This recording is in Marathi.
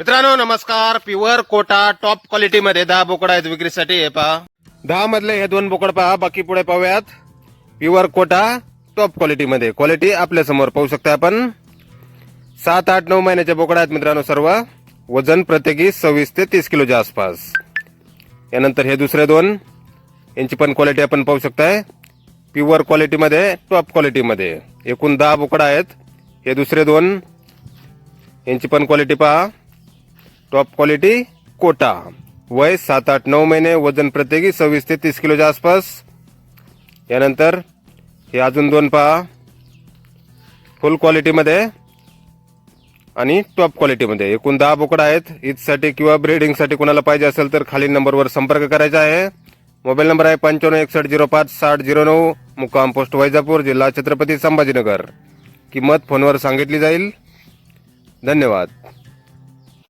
मित्रांनो नमस्कार. प्युअर कोटा टॉप क्वालिटी मध्ये दहा बोकड आहेत विक्रीसाठी. हे पहा. दहा मधले हे दोन बोकड पहा. बाकी पुढे पाहूयात. प्युअर कोटा टॉप क्वालिटी मध्ये. क्वालिटी आपल्यासमोर पाहू शकता आपण. सात आठ नऊ महिन्याचे बोकड आहेत मित्रांनो सर्व. वजन प्रत्येकी सव्वीस ते तीस किलोच्या आसपास. यानंतर हे दुसरे दोन. यांची पण क्वालिटी आपण पाहू शकताय. प्युअर क्वालिटीमध्ये टॉप क्वालिटीमध्ये एकूण दहा बोकड आहेत. हे दुसरे दोन. यांची पण क्वालिटी पहा. टॉप क्वालिटी कोटा वय सात आठ नऊ महिने वजन प्रत्येकी सव्वीस ते तीस किलोच्या आसपास. यानंतर हे अजून दोन पहा. फुल क्वालिटीमध्ये आणि टॉप क्वालिटीमध्ये एकूण दहा बोकडं आहेत. ईदसाठी किंवा ब्रीडिंगसाठी कोणाला पाहिजे असेल तर खालील नंबरवर संपर्क करायचा आहे. मोबाईल नंबर आहे पंच्याण्णव एकसष्ट झिरो पाच साठ झिरो नऊ. मुक्काम पोस्ट वैजापूर जिल्हा छत्रपती संभाजीनगर. किंमत फोनवर सांगितली जाईल. धन्यवाद.